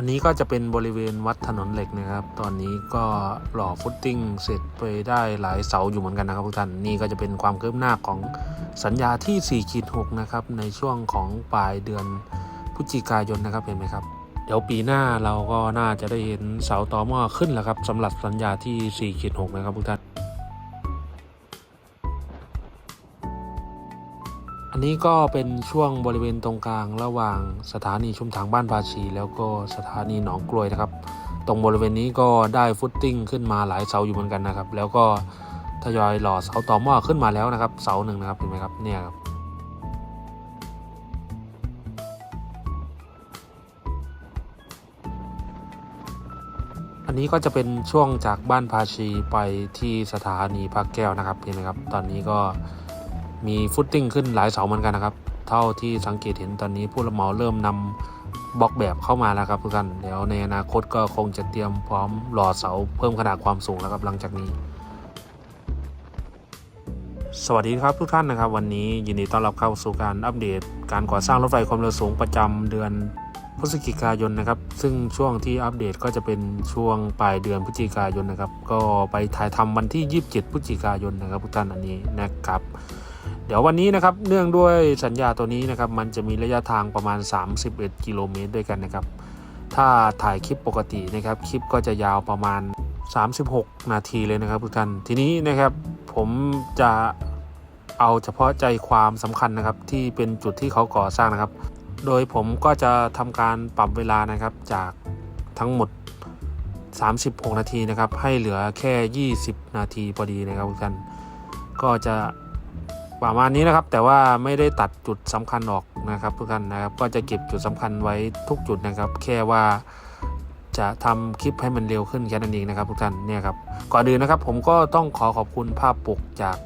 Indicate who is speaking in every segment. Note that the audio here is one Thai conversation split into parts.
Speaker 1: อันนี้ก็จะเป็นบริเวณวัดถนนเหล็กนะครับ ตอนนี้ก็หล่อฟุตติ้งเสร็จไปได้หลายเสาอยู่เหมือนกันนะครับทุกท่าน นี่ก็จะเป็นความคืบหน้าของสัญญาที่4ขีด6นะครับ ในช่วงของปลายเดือนพฤศจิกายนนะครับ เห็นไหมครับ เดี๋ยวปีหน้าเราก็น่าจะได้เห็นเสาต่อหม้อขึ้นแล้วครับสำหรับสัญญาที่4ขีด6นะครับทุกท่าน นนี้ก็เป็นช่วงบริเวณตรงกลางระหว่างสถานีชุมทางบ้านภาชี แล้วก็สถานีหนองกลวยนะครับ ตรงบริเวณนี้ก็ได้ฟุตติ้งขึ้นมาหลายเสาอยู่เหมือนกันนะครับ แล้วก็ทยอยหล่อเสาต่อหม้อขึ้นมาแล้วนะครับ เสาหนึ่งนะครับเห็นไหมครับเนี่ยครับอันนี้ก็จะเป็นช่วงจากบ้านภาชีไปที่สถานีพักแก้วนะครับเห็นไหมครับ ตอนนี้ก็ มีฟุตติ้งขึ้นหลายเสาเหมือนกันนะครับ เท่าที่สังเกตเห็นตอนนี้ผู้รับเหมาเริ่มนำบล็อกแบบเข้ามาแล้วครับทุกท่านเดี๋ยวในอนาคตก็คงจะเตรียมพร้อมหล่อเสาเพิ่มขนาดความสูงแล้วครับหลังจากนี้ สวัสดีครับทุกท่านนะครับ วันนี้ยินดีต้อนรับเข้าสู่การอัปเดต การก่อสร้างรถไฟความเร็วสูงประจำเดือนพฤศจิกายนนะครับ ซึ่งช่วงที่อัปเดตก็จะเป็นช่วงปลายเดือนพฤศจิกายนนะครับ ก็ไปถ่ายทำวันที่ 27 พฤศจิกายนนะครับทุกท่านอันนี้นะครับ เดี๋ยววันนี้นะครับเนื่องด้วยสัญญาตัวนี้นะครับมันจะมีระยะทางประมาณ 31 กิโลเมตรด้วยกันนะครับ ถ้าถ่ายคลิปปกตินะครับคลิปก็จะยาวประมาณ 36 นาทีเลยนะครับทุกท่านทีนี้นะครับผมจะเอาเฉพาะใจความสำคัญนะครับที่เป็นจุดที่เขาก่อสร้างนะครับ โดยผมก็จะทำการปรับเวลานะครับจากทั้งหมด 36 นาทีนะครับให้เหลือแค่ 20 นาทีพอดีนะครับทุกท่านก็จะ ประมาณนี้นะครับ แต่ว่าไม่ได้ตัดจุดสำคัญออกนะครับทุกท่านนะครับ ก็จะเก็บจุดสำคัญไว้ทุกจุดนะครับ แค่ว่าจะทำคลิปให้มันเร็วขึ้นแค่นั้นเองนะครับทุกท่านเนี่ยครับก่อนอื่นนะครับผมก็ต้องขอขอบคุณภาพปกจาก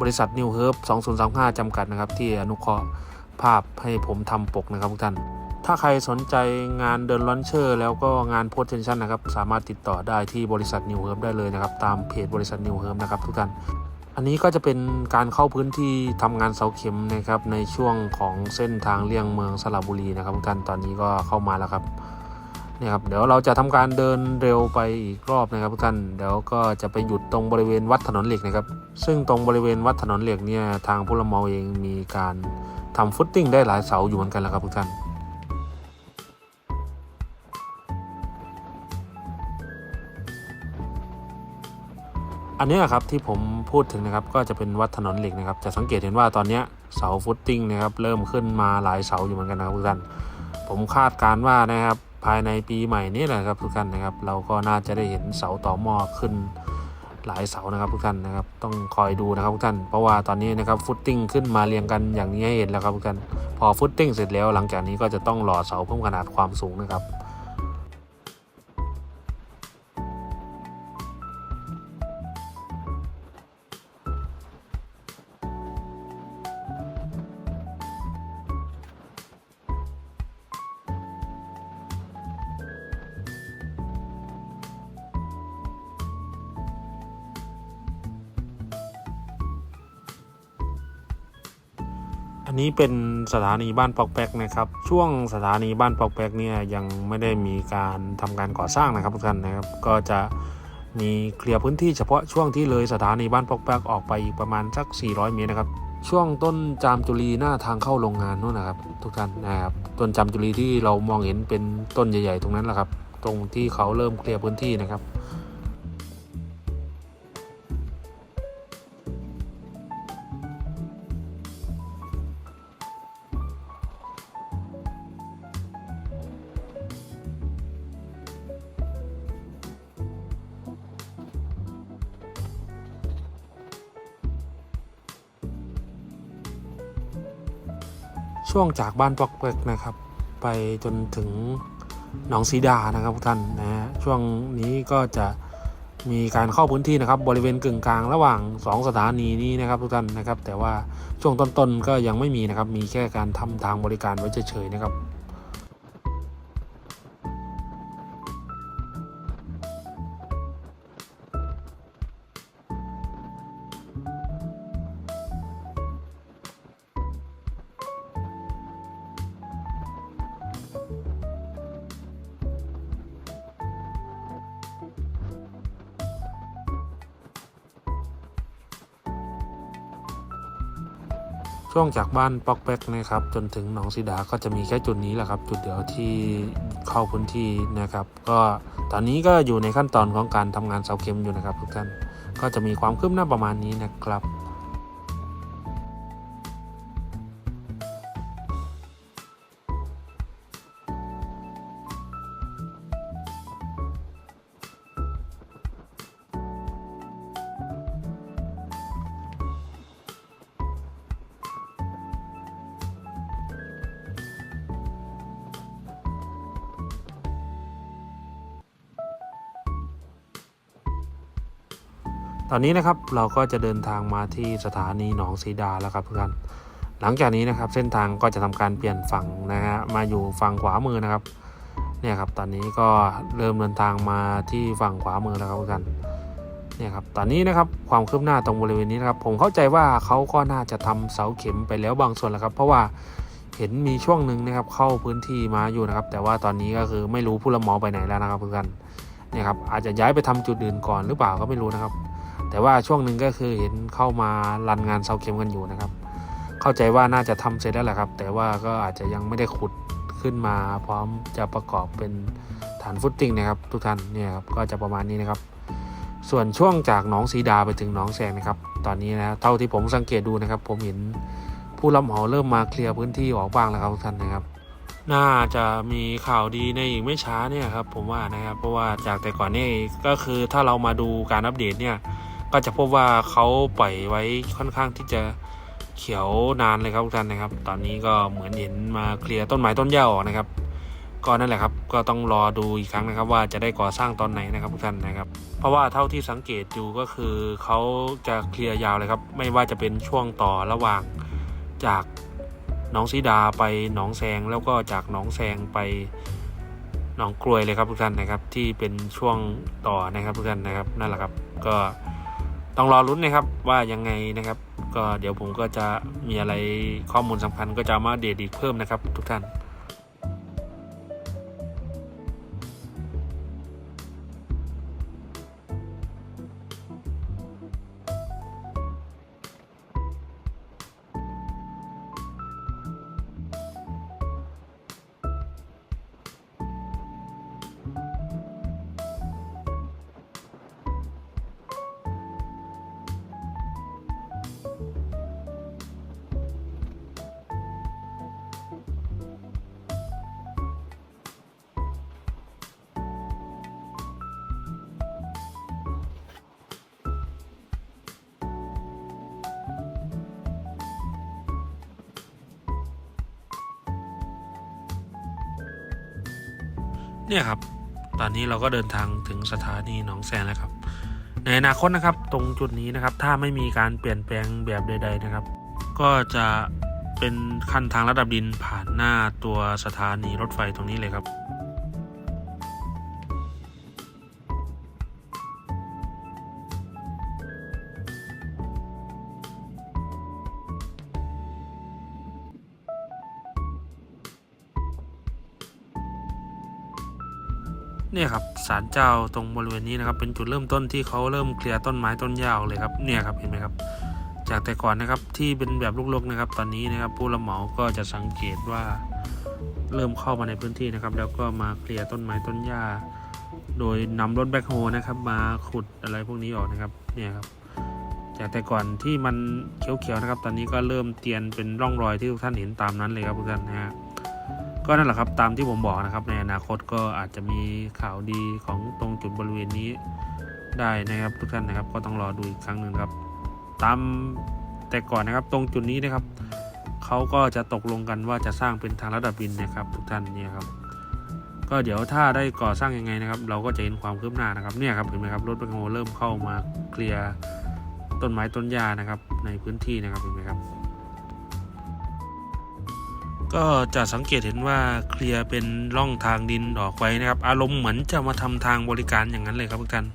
Speaker 1: บริษัท New Herb 2035จำกัดนะครับ ที่อนุเคราะห์ภาพให้ผมทำปกนะครับทุกท่าน ถ้าใครสนใจงานเดินลอนเชอร์ แล้วก็งานโพสเทนชั่นนะครับ สามารถติดต่อได้ที่บริษัทนิวเฮิร์บได้เลยนะครับ ตามเพจบริษัทนิวเฮิร์บนะครับทุกท่าน อันนี้ก็จะเป็นการเข้าพื้นที่ทำงานเสาเข็มนะครับในช่วงของเส้นทางเลี่ยงเมืองสระบุรีนะครับทุกท่านตอนนี้ก็เข้ามาแล้วครับเนี่ยครับเดี๋ยวเราจะทำการเดินเร็วไปอีกรอบนะครับทุกท่านเดี๋ยวก็จะไปหยุดตรงบริเวณวัดถนนเหล็กนะครับ ซึ่งตรงบริเวณวัดถนนเหล็กเนี่ยทางผู้รับเมาเองมีการทำฟุตติ้งได้หลายเสาอยู่เหมือนกันแล้วครับทุกท่าน อันนี้ครับที่ผมพูดถึงนะครับก็จะเป็นวัดถนนเหล็กนะครับจะสังเกตเห็นว่าตอนนี้เสาฟุตติ้งนะครับเริ่มขึ้นมาหลายเสาอยู่เหมือนกันนะครับทุกท่านผมคาดการณ์ว่านะครับภายในปีใหม่นี้แหละครับทุกท่านนะครับ เราก็น่าจะได้เห็นเสาต่อหม้อขึ้นหลายเสานะครับทุกท่านนะครับ ต้องคอยดูนะครับทุกท่านเพราะว่าตอนนี้นะครับฟุตติ้งขึ้นมาเรียงกันอย่างนี้ให้เห็นแล้วครับทุกท่านพอฟุตติ้งเสร็จแล้วหลังจากนี้ก็จะต้องหล่อเสาเพิ่มขนาดความสูงนะครับ นี้เป็นสถานีบ้านปอกแป๊กนะครับ ช่วงสถานีบ้านปอกแป๊กเนี่ยยังไม่ได้มีการทำการก่อสร้างนะครับทุกท่านนะครับ ก็จะมีเคลียร์พื้นที่เฉพาะช่วงที่เลยสถานีบ้านปอกแป๊กออกไปอีกประมาณสัก 400 เมตรนะครับ ช่วงต้นจามจุลีหน้าทางเข้าโรงงานนู่นนะครับ ทุกท่านนะครับต้นจามจุลีที่เรามองเห็นเป็นต้นใหญ่ ๆ ตรงนั้นแหละครับ ตรงที่เขาเริ่มเคลียร์พื้นที่นะครับ ช่วงจากบ้านปอกเปกนะครับ ไปจนถึงหนองสีดานะครับทุกท่านนะฮะช่วงนี้ก็จะมีการเข้าพื้นที่นะครับ บริเวณกึ่งกลางระหว่าง 2 สถานีนี้นะครับทุกท่านนะครับ แต่ว่าช่วงต้นๆก็ยังไม่มีนะครับ มีแค่การทำทางบริการไว้เฉยๆนะครับ ช่วงจากบ้านปอกแป๊กนะครับ จนถึงหนองสีดาก็จะมีแค่จุดนี้แหละครับ จุดเดียวที่เข้าพื้นที่นะครับ ก็ตอนนี้ก็อยู่ในขั้นตอนของการทำงานเสาเข็มอยู่นะครับทุกท่านก็จะมีความคืบหน้าประมาณนี้นะครับ ตอนนี้นะครับเราก็จะเดินทางมาที่สถานีหนองสีดาแล้วครับทุกท่านหลังจากนี้นะครับเส้นทางก็จะทำการเปลี่ยนฝั่งนะฮะมาอยู่ฝั่งขวามือนะครับเนี่ยครับตอนนี้ก็เริ่มเดินทางมาที่ฝั่งขวามือแล้วครับทุกท่านเนี่ยครับตอนนี้นะครับความคืบหน้าตรงบริเวณนี้นะครับผมเข้าใจว่าเขาก็น่าจะทำเสาเข็มไปแล้วบางส่วนแล้วครับ เพราะว่าเห็นมีช่วงหนึ่งนะครับเข้าพื้นที่มาอยู่นะครับ แต่ว่าตอนนี้ก็คือไม่รู้ผู้รับเหมาไปไหนแล้วนะครับทุกท่านเนี่ยครับอาจจะย้ายไปทำจุดอื่นก่อนหรือเปล่าก็ไม่รู้นะครับ แต่ว่าช่วงหนึ่งก็คือเห็นเข้ามารันงานเสาเข็มกันอยู่นะครับ เข้าใจว่าน่าจะทำเสร็จแล้วแหละครับ แต่ว่าก็อาจจะยังไม่ได้ขุดขึ้นมา พร้อมจะประกอบเป็นฐานฟุตติ้งนะครับ ทุกท่านเนี่ยครับก็จะประมาณนี้นะครับ ส่วนช่วงจากหนองสีดาไปถึงหนองแสงนะครับ ตอนนี้นะเท่าที่ผมสังเกตดูนะครับ ผมเห็นผู้รับเหมาเริ่มมาเคลียร์พื้นที่ออกบ้างแล้วครับทุกท่านนะครับ น่าจะมีข่าวดีในอีกไม่ช้าเนี่ยครับผมว่านะครับเพราะว่าจากแต่ก่อนนี่ก็คือถ้าเรามาดูการอัปเดตเนี่ย ก็จะพบว่าเขาปล่อยไว้ค่อนข้างที่จะเขียวนานเลยครับทุกท่านนะครับ ตอนนี้ก็เหมือนเห็นมาเคลียร์ต้นไม้ต้นหญ้าออกนะครับ ก็นั่นแหละครับ ก็ต้องรอดูอีกครั้งนะครับ ว่าจะได้ก่อสร้างตอนไหนนะครับทุกท่านนะครับ เพราะว่าเท่าที่สังเกตดูก็คือเขาจะเคลียร์ยาวเลยครับ ไม่ว่าจะเป็นช่วงต่อระหว่างจากหนองสีดาไปหนองแซงแล้วก็จากหนองแซงไปหนองกลวยเลยครับทุกท่านนะครับ ที่เป็นช่วงต่อนะครับทุกท่านนะครับนั่นแหละครับ ก็ ต้องรอรุ้นนะครับว่ายังไงนะครับ ก็เดี๋ยวผมก็จะมีอะไรข้อมูลสำคัญก็จะมาเดตอีกเพิ่มนะครับ ทุกท่าน เนี่ยครับ ตอนนี้เราก็เดินทางถึงสถานีหนองแซนแล้วครับ ในอนาคตนะครับ ตรงจุดนี้นะครับ ถ้าไม่มีการเปลี่ยนแปลงแบบใด ๆนะครับ ก็จะเป็นขั้นทางระดับดินผ่านหน้าตัวสถานีรถไฟตรงนี้เลยครับ ศาลเจ้าตรงบริเวณนี้นะครับ เป็นจุดเริ่มต้นที่เขาเริ่มเคลียร์ต้นไม้ต้นหญ้าออกเลยครับเนี่ยครับเห็นไหมครับ จากแต่ก่อนนะครับที่เป็นแบบลูกๆนะครับ ตอนนี้นะครับ ผู้รับเหมาก็จะสังเกตว่าเริ่มเข้ามาในพื้นที่นะครับ แล้วก็มาเคลียร์ต้นไม้ต้นหญ้า โดยนำรถแบ็คโฮนะครับ มาขุดอะไรพวกนี้ออกนะครับเนี่ยครับจากแต่ก่อนที่มันเขียวๆนะครับ ตอนนี้ก็เริ่มเตียนเป็นร่องรอยที่ทุกท่านเห็นตามนั้นเลยครับทุกท่านนะฮะ ก็นั่นแหละครับตามที่ผมบอกนะครับ ในอนาคตก็อาจจะมีข่าวดีของตรงจุดบริเวณนี้ได้นะครับ ทุกท่านนะครับก็ต้องรอดูอีกครั้งหนึ่งครับ ตามแต่ก่อนนะครับตรงจุดนี้นะครับเขาก็จะตกลงกันว่าจะสร้างเป็นทางระดับบินนะครับ ทุกท่านเนี่ยครับ ก็เดี๋ยวถ้าได้ก่อสร้างยังไงนะครับ เราก็จะเห็นความคืบหน้านะครับเนี่ยครับเห็นไหมครับรถแบคโฮเริ่มเข้ามาเคลียร์ต้นไม้ต้นหญ้านะครับ ในพื้นที่นะครับเห็นไหมครับ ก็จะสังเกตเห็นว่าเคลียร์เป็นร่องทางดินออกไว้นะครับ อารมณ์เหมือนจะมาทำทางบริการอย่างนั้นเลยครับทุกท่าน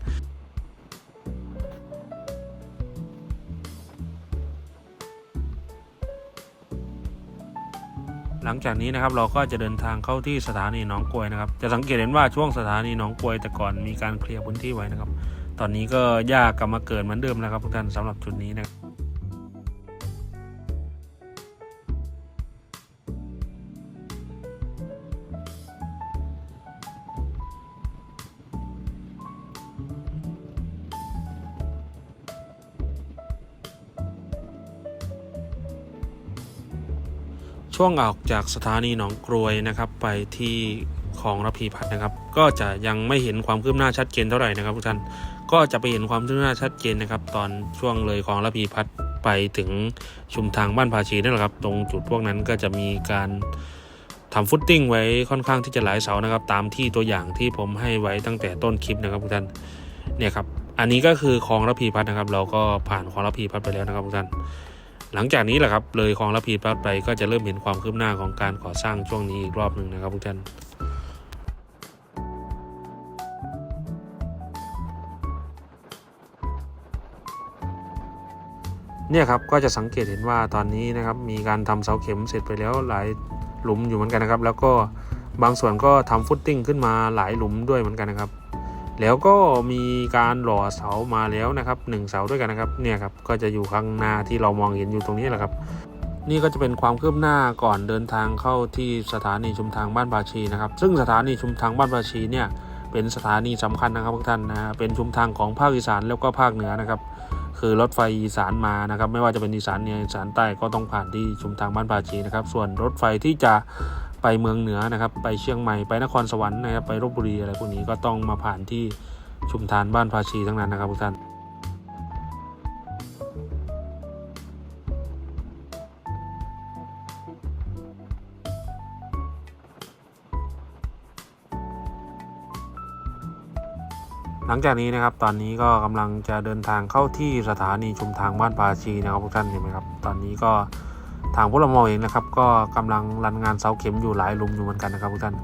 Speaker 1: หลังจากนี้นะครับเราก็จะเดินทางเข้าที่สถานีหนองกลวยนะครับ จะสังเกตเห็นว่าช่วงสถานีหนองกลวยแต่ก่อนมีการเคลียร์พื้นที่ไว้นะครับ ตอนนี้ก็ยากกลับมาเกิดเหมือนเดิมแล้วครับทุกท่านสำหรับจุดนี้นะครับ ช่วงออกจากสถานีหนองกรวยนะครับไปที่คลองระพีพัฒน์นะครับ ก็จะยังไม่เห็นความคืบหน้าชัดเจนเท่าไหร่นะครับทุกท่านก็จะไปเห็นความคืบหน้าชัดเจนนะครับ ตอนช่วงเลยคลองระพีพัฒน์ไปถึงชุมทางบ้านภาชีนั่นแหละครับ ตรงจุดพวกนั้นก็จะมีการทำฟุตติ้งไว้ค่อนข้างที่จะหลายเสานะครับ ตามที่ตัวอย่างที่ผมให้ไว้ตั้งแต่ต้นคลิปนะครับทุกท่านเนี่ยครับอันนี้ก็คือคลองระพีพัฒน์นะครับ เราก็ผ่านคลองระพีพัฒน์ไปแล้วนะครับทุกท่าน หลังจากนี้แหละครับเลยคลองระพีพัฒน์ไปก็จะเริ่มเห็นความคืบหน้าของการก่อสร้างช่วงนี้อีกรอบหนึ่งนะครับทุกท่านเนี่ยครับก็จะสังเกตเห็นว่าตอนนี้นะครับมีการทำเสาเข็มเสร็จไปแล้วหลายหลุมอยู่เหมือนกันนะครับ แล้วก็บางส่วนก็ทำฟุตติ้งขึ้นมาหลายหลุมด้วยเหมือนกันนะครับ แล้วก็มีการหล่อเสามาแล้วนะครับหนึ่งเสาด้วยกันนะครับเนี่ยครับก็จะอยู่ข้างหน้าที่เรามองเห็นอยู่ตรงนี้แหละครับ นี่ก็จะเป็นความคืบหน้าก่อนเดินทางเข้าที่สถานีชุมทางบ้านบาชีนะครับ ซึ่งสถานีชุมทางบ้านบาชีเนี่ยเป็นสถานีสำคัญนะครับทุกท่านนะเป็นชุมทางของภาคอีสานแล้วก็ภาคเหนือนะครับ คือรถไฟอีสานมานะครับ ไม่ว่าจะเป็นอีสานเหนืออีสานใต้ก็ต้องผ่านที่ชุมทางบ้านปาชีนะครับ ส่วนรถไฟที่จะ ไปเมืองเหนือนะครับ ไปเชียงใหม่ไปนครสวรรค์นะครับไปลบบุรีอะไรพวกนี้ก็ต้องมาผ่านที่ชุมทางบ้านภาชีทั้งนั้นนะครับทุกท่านหลังจากนี้นะครับตอนนี้ก็กำลังจะเดินทางเข้าที่สถานีชุมทางบ้านปาชีนะครับทุกท่านเห็นไหมครับ ตอนนี้ก็ ทางพวกเรามองเองนะครับ ก็กำลังรันงานเสาเข็มอยู่หลายลุมอยู่เหมือนกันนะครับทุกท่าน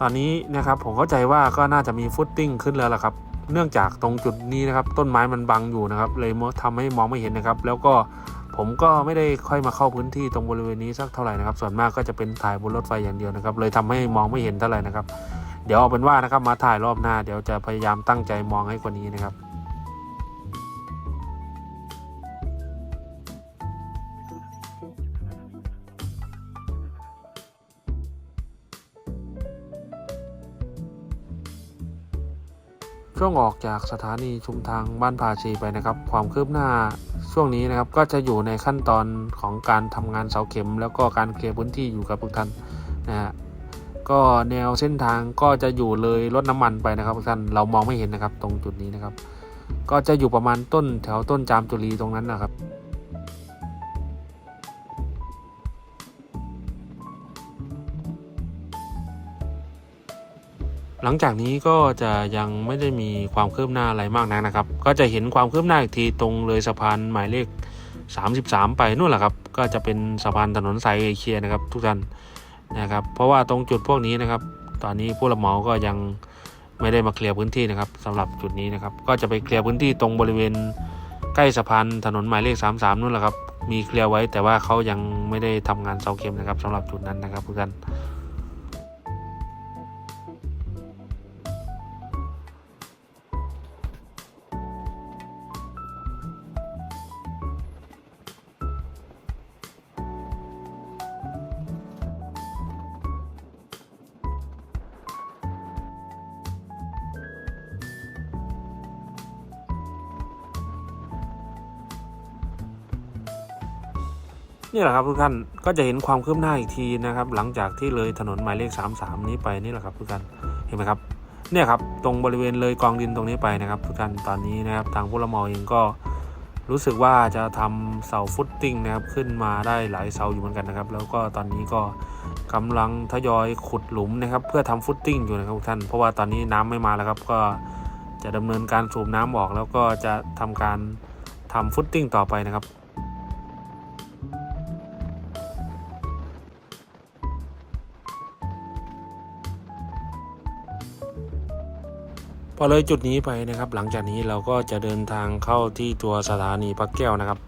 Speaker 1: ตอนนี้นะครับผมเข้าใจว่าก็น่าจะมีฟุตติ้งขึ้นแล้วล่ะครับ เนื่องจากตรงจุดนี้นะครับต้นไม้มันบังอยู่นะครับ เลยทำให้มองไม่เห็นนะครับ แล้วก็ผมก็ไม่ได้ค่อยมาเข้าพื้นที่ตรงบริเวณนี้สักเท่าไหร่นะครับ ส่วนมากก็จะเป็นถ่ายบนรถไฟอย่างเดียวนะครับ เลยทำให้มองไม่เห็นเท่าไหร่นะครับ เดี๋ยวเอาเป็นว่านะครับมาถ่ายรอบหน้า เดี๋ยวจะพยายามตั้งใจมองให้กว่านี้นะครับ ช่วงออกจากสถานีชุมทางบ้านพาชีไปนะครับ ความคืบหน้าช่วงนี้นะครับก็จะอยู่ในขั้นตอนของการทำงานเสาเข็ม แล้วก็การเคลียร์พื้นที่อยู่กับทุกท่านนะฮะก็แนวเส้นทางก็จะอยู่เลยรถน้ำมันไปนะครับทุกท่านเรามองไม่เห็นนะครับตรงจุดนี้นะครับ ก็จะอยู่ประมาณต้นแถวต้นจามจุรีตรงนั้นนะครับ ลังจากนี้ก็จะยังไม่ได้มีความคืบหน้าอะไรมากนักนะครับ ก็จะเห็นความคืบหน้าอีกทีตรงเลยสะพานหมายเลข 33 ไปนู่นแหละครับ ก็จะเป็นสะพานถนนสายเอเชียนะครับ ทุกท่านนะครับ เพราะว่าตรงจุดพวกนี้นะครับ ตอนนี้ผู้รับเหมาก็ยังไม่ได้มาเคลียร์พื้นที่นะครับสำหรับจุดนี้นะครับ ก็จะไปเคลียร์พื้นที่ตรงบริเวณใกล้สะพานถนนหมายเลข 33นู่นแหละครับ มีเคลียร์ไว้แต่ว่าเขายังไม่ได้ทำงานเสาเข็มนะครับสำหรับจุดนั้นนะครับทุกท่าน นี่แหละครับทุกท่านก็จะเห็นความคืบหน้าอีกทีนะครับ หลังจากที่เลยถนนหมายเลข 33 นี้ไปนี่แหละครับทุกท่านเห็นไหมครับเนี่ยครับตรงบริเวณเลยกองดินตรงนี้ไปนะครับทุกท่านตอนนี้นะครับทางผู้รับเมาเองก็รู้สึกว่าจะทำเสาฟุตติ้งนะครับขึ้นมาได้หลายเสาอยู่เหมือนกันนะครับ แล้วก็ตอนนี้ก็กำลังทยอยขุดหลุมนะครับ เพื่อทำฟุตติ้งอยู่นะครับทุกท่านเพราะว่าตอนนี้น้ำไม่มาแล้วครับ ก็จะดำเนินการสูบน้ำออก แล้วก็จะทำการทำฟุตติ้งต่อไปนะครับ พอเลยจุดนี้ไปนะครับ หลังจากนี้เราก็จะเดินทางเข้าที่ตัวสถานีพักแก้วนะครับ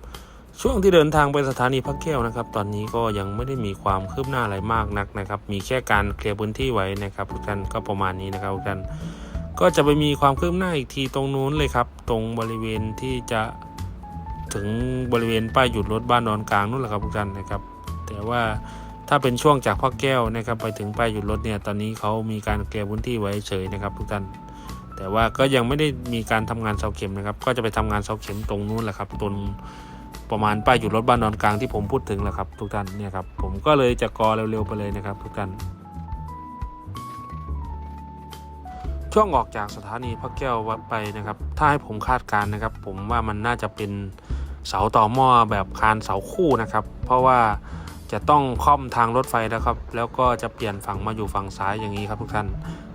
Speaker 1: ช่วงที่เดินทางไปสถานีพักแก้วนะครับ ตอนนี้ก็ยังไม่ได้มีความคืบหน้าอะไรมากนักนะครับ มีแค่การเคลียร์พื้นที่ไว้นะครับทุกท่านก็ประมาณนี้นะครับทุกท่านก็จะไปมีความคืบหน้าอีกทีตรงนู้นเลยครับ ตรงบริเวณที่จะถึงบริเวณป้ายหยุดรถบ้านนอนกลางนู่นแหละครับทุกท่านนะครับ แต่ว่าถ้าเป็นช่วงจากพักแก้วนะครับ ไปถึงป้ายหยุดรถเนี่ยตอนนี้เขามีการเคลียร์พื้นที่ไว้เฉยนะครับทุกท่าน แต่ว่าก็ยังไม่ได้มีการทำงานเสาเข็มนะครับ ก็จะไปทำงานเสาเข็มตรงนู้นแหละครับตรงประมาณป้ายหยุดรถบ้านนอนกลางที่ผมพูดถึงแหละครับ ทุกท่านเนี่ยครับผมก็เลยจะกอเร็วๆไปเลยนะครับ ทุกท่านช่วงออกจากสถานีพระแก้ววัดไปนะครับ ถ้าให้ผมคาดการณ์นะครับ ผมว่ามันน่าจะเป็นเสาต่อหม้อแบบคานเสาคู่นะครับ เพราะว่าจะต้องค่อมทางรถไฟแล้วครับ แล้วก็จะเปลี่ยนฝั่งมาอยู่ฝั่งซ้ายอย่างนี้ครับทุกท่าน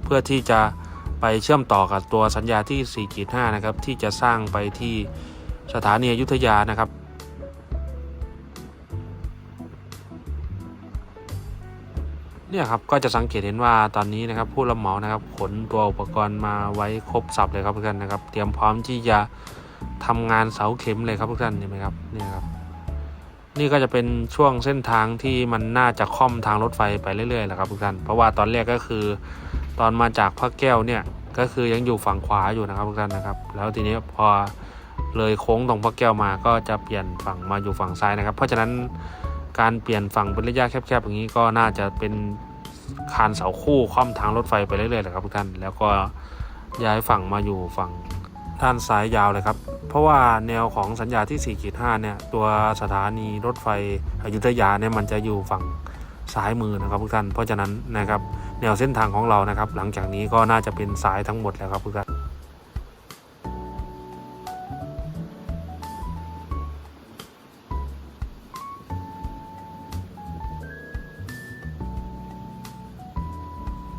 Speaker 1: เพื่อที่จะ ไปเชื่อมต่อกับตัวสัญญาที่4ขีด5นะครับ ที่จะสร้างไปที่สถานีอยุธยานะครับ เนี่ยครับก็จะสังเกตเห็นว่าตอนนี้นะครับผู้รับเหมานะครับขนตัวอุปกรณ์มาไว้ครบสับเลยครับทุกท่านนะครับ เตรียมพร้อมที่จะทำงานเสาเข็มเลยครับทุกท่านเห็นไหมครับเนี่ยครับนี่ก็จะเป็นช่วงเส้นทางที่มันน่าจะค่อมทางรถไฟไปเรื่อยๆแหละครับทุกท่าน เพราะว่าตอนแรกก็คือ ตอนมาจากพระแก้วเนี่ยก็คือยังอยู่ฝั่งขวาอยู่นะครับทุกท่านนะครับ แล้วทีนี้พอเลยโค้งตรงพระแก้วมาก็จะเปลี่ยนฝั่งมาอยู่ฝั่งซ้ายนะครับ เพราะฉะนั้นการเปลี่ยนฝั่งเป็นระยะแคบๆอย่างนี้ก็น่าจะเป็นคานเสาคู่ค่อมทางรถไฟไปเรื่อยๆแหละครับทุกท่าน แล้วก็ย้ายฝั่งมาอยู่ฝั่งด้านซ้ายยาวเลยครับ เพราะว่าแนวของสัญญาที่4ขีด5เนี่ย ตัวสถานีรถไฟอยุธยาเนี่ยมันจะอยู่ฝั่งซ้ายมือนะครับทุกท่าน เพราะฉะนั้นนะครับ นวเส้นทางของเรานะครับ หลังจากนี้ก็น่าจะเป็นสายทั้งหมดแล้วครับทุกท่าน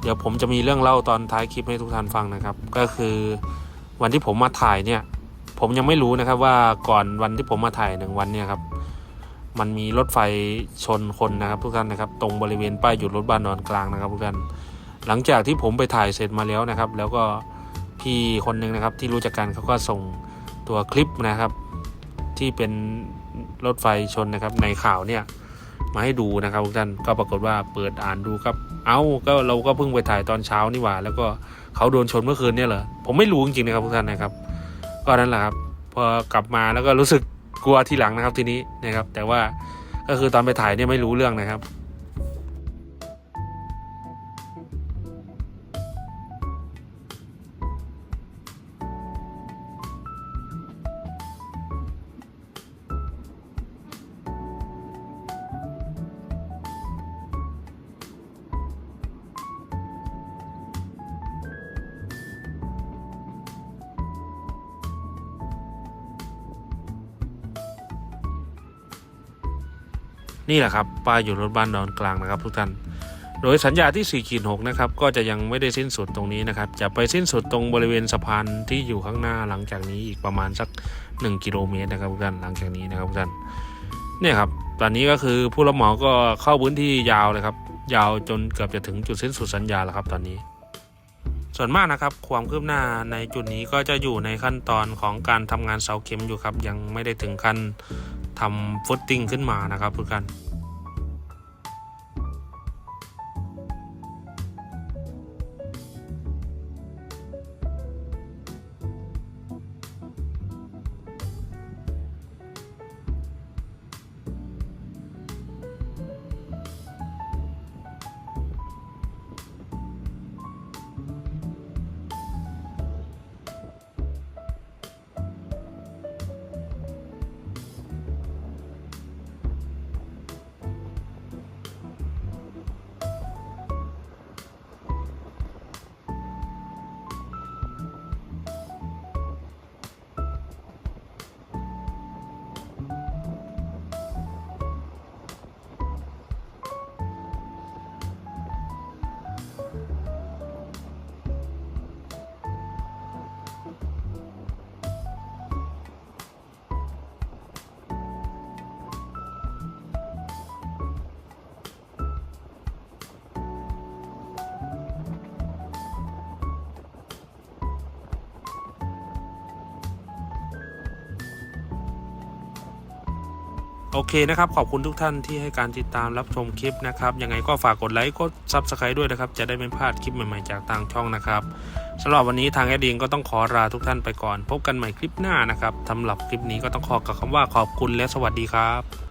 Speaker 1: เดี๋ยวผมจะมีเรื่องเล่าตอนท้ายคลิปให้ทุกท่านฟังนะครับ ก็คือวันที่ผมมาถ่ายเนี่ย ผมยังไม่รู้นะครับว่าก่อนวันที่ผมมาถ่ายหนึ่งวันเนี่ยครับ มันมีรถไฟชนคนนะครับทุกท่านนะครับ ตรงบริเวณป้ายหยุดรถบ้านนอนกลางนะครับทุกท่านหลังจากที่ผมไปถ่ายเสร็จมาแล้วนะครับ แล้วก็พี่คนหนึ่งนะครับที่รู้จักกันเขาก็ส่งตัวคลิปนะครับ ที่เป็นรถไฟชนนะครับ ในข่าวเนี่ยมาให้ดูนะครับทุกท่านก็ปรากฏว่าเปิดอ่านดูครับ เอ้าก็เราก็เพิ่งไปถ่ายตอนเช้านี่หว่า แล้วก็เขาโดนชนเมื่อคืนเนี่ยเหรอผมไม่รู้จริงๆนะครับทุกท่านนะครับ ก็นั่นแหละครับพอกลับมาแล้วก็รู้สึก กลัวทีหลังนะครับทีนี้นะครับ แต่ว่าก็คือตอนไปถ่ายเนี่ยไม่รู้เรื่องนะครับ นี่แหละครับป้ายอยู่รถบ้านดอนกลางนะครับทุกท่าน โดยสัญญาที่4ขีด6นะครับก็จะยังไม่ได้สิ้นสุดตรงนี้นะครับ จะไปสิ้นสุดตรงบริเวณสะพานที่อยู่ข้างหน้าหลังจากนี้อีกประมาณสัก 1 กิโลเมตรนะครับทุกท่านหลังจากนี้นะครับทุกท่านเนี่ยครับตอนนี้ก็คือผู้รับเหมาก็เข้าพื้นที่ยาวเลยครับยาวจนเกือบจะถึงจุดสิ้นสุดสัญญาแล้วครับตอนนี้ ส่วนมากนะครับ ความคืบหน้าในจุดนี้ก็จะอยู่ในขั้นตอนของการทำงานเสาเข็มอยู่ครับ ยังไม่ได้ถึงขั้น ทำฟุตติ้งขึ้นมานะครับเพื่อน โอเคนะครับ ขอบคุณทุกท่านที่ให้การติดตามรับชมคลิปนะครับ ยังไงก็ฝากกดไลค์กดซับสไครต์ด้วยนะครับ จะได้ไม่พลาดคลิปใหม่ๆจากทางช่องนะครับสำหรับวันนี้ทางแอดดิงก็ต้องขอลาทุกท่านไปก่อน พบกันใหม่คลิปหน้านะครับสำหรับคลิปนี้ก็ต้องขอกับคำว่าขอบคุณและสวัสดีครับ